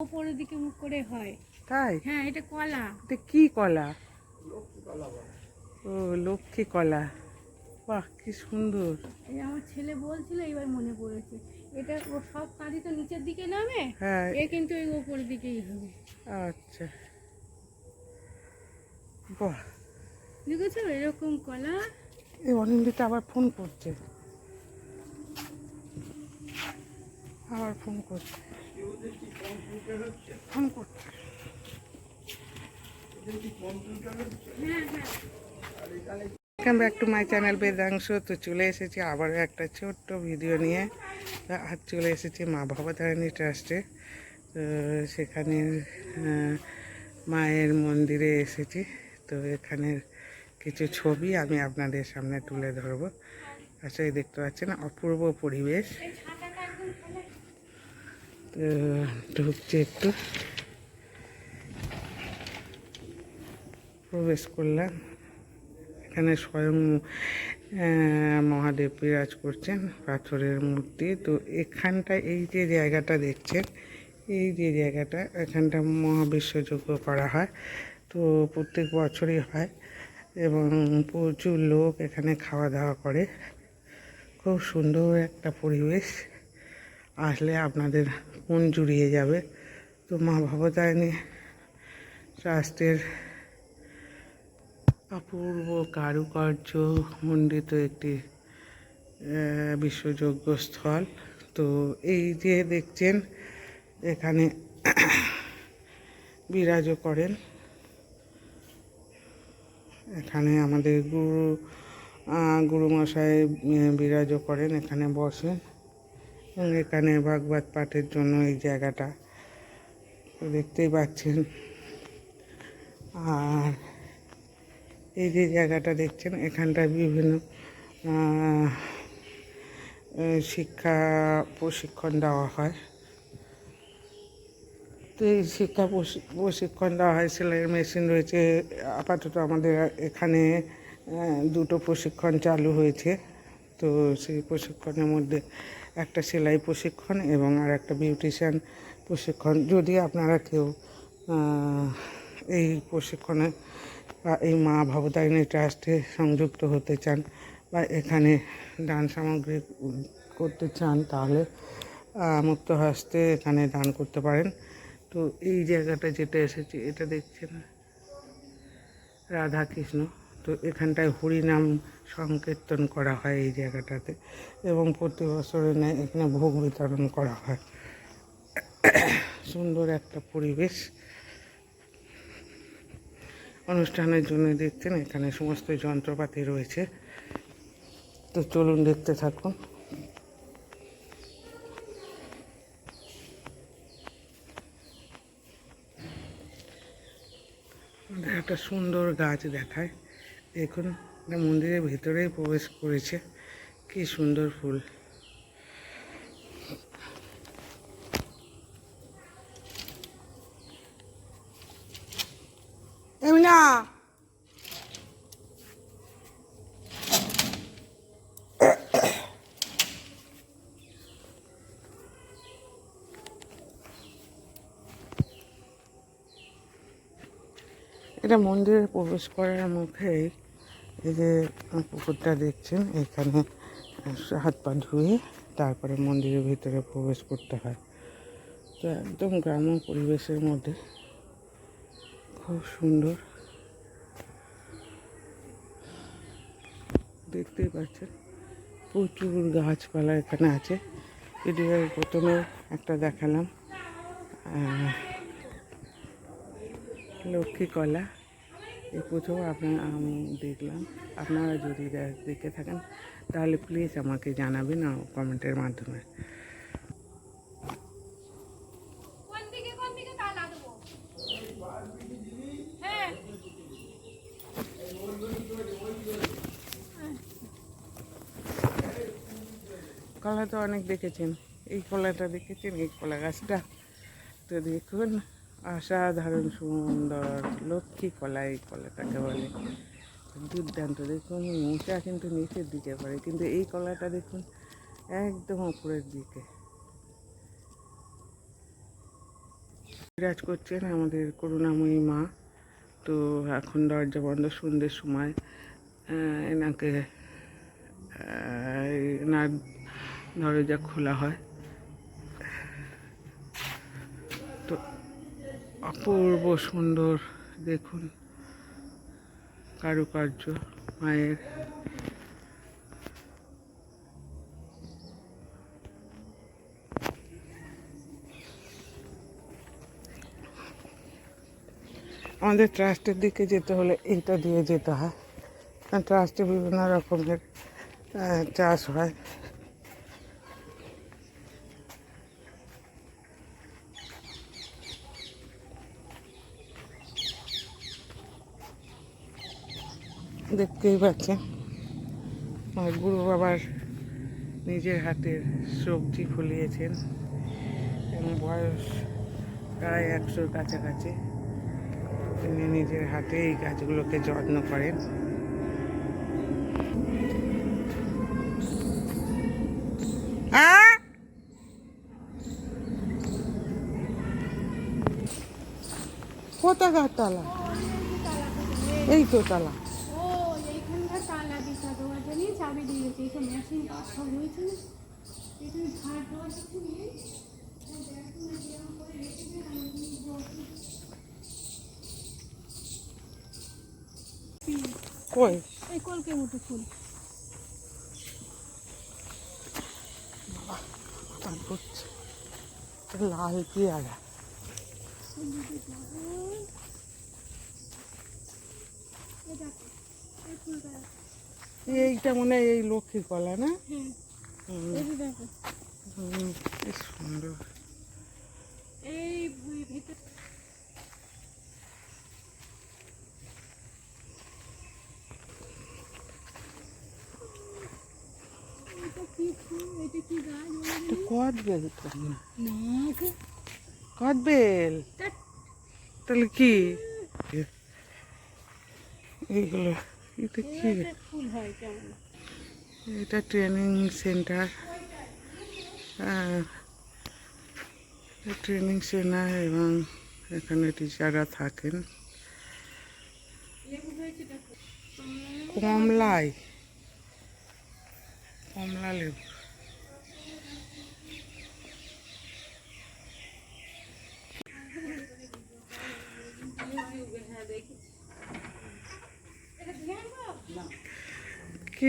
ওপরের দিকে মুখ করে হয়। তাই? হ্যাঁ এটা কলা। এটা কি কলা? ও লক্ষ্মী কলা। বাহ কি সুন্দর। এই আমার ছেলে বলছিল এবার মনে পড়েছে। এটা ও সব কাঁদি তো নিচের দিকে নামে হ্যাঁ। এ কিন্তু এই ওপরের দিকেই হবে। আচ্ছা। বাহ। দেখেছ? এরকম কলা। এই অনিন্দিতা আবার ফোন করছে। আবার ফোন করছে। মাই চ্যানেল বেদাংশ তো চলে এসেছি আবারও একটা ছোট্ট ভিডিও নিয়ে। আর চলে এসেছি মা ভবতারিণী ট্রাস্টে তো সেখানে মায়ের মন্দিরে এসেছি। তো এখানের কিছু ছবি আমি আপনাদের সামনে তুলে ধরবো। আচ্ছা এই দেখতে পাচ্ছেন, অপূর্ব পরিবেশ এই ছাতাটা একদম ফেলে তো ঢুকছে একটু। প্রবেশ করলাম। এখানে স্বয়ং মহাদেব বিরাজ করছেন পাথরের মূর্তি। তো এখানটা এই যে জায়গাটা দেখছেন, এই যে জায়গাটা, এখানটা মহাবিশ্বযজ্ঞ করা হয়। তো প্রত্যেক বছরই হয় এবং প্রচুর লোক এখানে খাওয়া দাওয়া করে। খুব সুন্দর একটা পরিবেশ। আসলে আপনাদের মন জুড়িয়ে যাবে। তো মা ভবতারিণী ট্রাস্টের অপূর্ব কারুকার্য মণ্ডিত একটি বিশ্বযোগ্য স্থল। তো এই যে দেখছেন, এখানে বিরাজও করেন। এখানে আমাদের গুরু গুরুমশাই বিরাজও করেন, এখানে বসেন। এবং এখানে ভাগবত পাঠের জন্য এই জায়গাটা দেখতেই পাচ্ছেন। আর এই যে জায়গাটা দেখছেন, এখানটায় বিভিন্ন শিক্ষা প্রশিক্ষণ দেওয়া হয়। তো এই শিক্ষা প্রশি- প্রশিক্ষণ দেওয়া হয়, সেলাইয়ের মেশিন রয়েছে। আপাতত আমাদের এখানে দুটো প্রশিক্ষণ চালু হয়েছে। তো সেই প্রশিক্ষণের মধ্যে একটা সেলাই প্রশিক্ষণ এবং আর একটা বিউটিশিয়ান প্রশিক্ষণ। যদি আপনারা কেউ এই প্রশিক্ষণে বা এই মা ভবতারিণী ট্রাস্টে সংযুক্ত হতে চান বা এখানে দান সামগ্রী করতে চান, তাহলে মুক্ত হস্তে এখানে দান করতে পারেন। তো এই জায়গাটা যেটা এসেছে, এটা দেখছেন? রাধা কৃষ্ণ তো এখানটায় হরিনাম সংকীর্তন করা হয় এই জায়গাটাতে এবং প্রতি বছরে এখানে ভোগ বিতরণ করা হয়। সুন্দর একটা পরিবেশ। অনুষ্ঠানের জন্য দেখছেন এখানে সমস্ত যন্ত্রপাতি রয়েছে। তো চলুন দেখতে থাকুন। একটা সুন্দর গাছ দেখায়। দেখুন মন্দিরের ভিতরেই প্রবেশ করেছে। কি সুন্দর ফুল। এটা মন্দিরে প্রবেশ করার মুখেই এই যে পুকুরটা দেখছেন, এখানে হাত পা ধুয়ে তারপরে মন্দিরের ভিতরে প্রবেশ করতে হয়। তো একদম গ্রাম্য পরিবেশের মধ্যে। খুব সুন্দর। দেখতেই পাচ্ছেন, প্রচুর গাছপালা এখানে আছে। ভিডিওর প্রথমে একটা দেখালাম লক্ষ্মী কলা। এই প্রথম আপনার আমি দেখলাম। আপনারা যদি দেখে থাকেন তাহলে প্লিজ আমাকে জানাবেন কমেন্টের মাধ্যমে। হ্যাঁ। কলা তো অনেক দেখেছেন। এই কলাটা দেখেছেন? এই কলা গাছটা তো দেখুন। অসাধারণ সুন্দর, লক্ষ্মী কলা এই কলাটাকে বলে। দুর্দান্ত, দেখুন, মোচা কিন্তু নিচের দিকে পড়ে, কিন্তু এই কলাটা দেখুন, একদম উপরের দিকে। বিরাজ করছেন আমাদের করুণাময়ী মা। তো এখন দরজা বন্ধ, সন্ধ্যের সময় এনাকে এনার দরজা খোলা হয়। অপূর্ব সুন্দর, দেখুন, কারুকার্য, মায়ের। আমাদের ট্রাস্টের দিকে যেতে হলে এইটা দিয়ে যেতে হয়। ট্রাস্টে বিভিন্ন রকমের চাষ হয়। দেখতেই পাচ্ছেন। আমার গুরু বাবার নিজের হাতের সবজি ফলিয়েছেন বয়স প্রায় একশোর কাছাকাছি। তিনি নিজের হাতে এই গাছগুলোকে যত্ন করেন। আহ! কোথাকার তালা? এই তো তালা ও এইখানকার তালা দিশা দেওয়ার জন্যই মেশিন না দেওয়ার কিছু নেই। কই? এই কলকে মতো ফুল। লাল পেয়ারা ফুলটা। এইটা মনে হয় এই লক্ষ্মীর কলা না? সুন্দর। এই ভুঁই ভিতর। এটা কি ফুল? এটা কি গাছ বলো এটা দেখি? কদ বেল তো। না না গো, কদ বেল ধ্যাৎ, তাহলে কি? এইগুলো এটা কি? এটা ট্রেনিং সেন্টার। ট্রেনিং সেন্টার এবং এখানে টিচাররা থাকেন। কমলাই কমলা লেবু। কি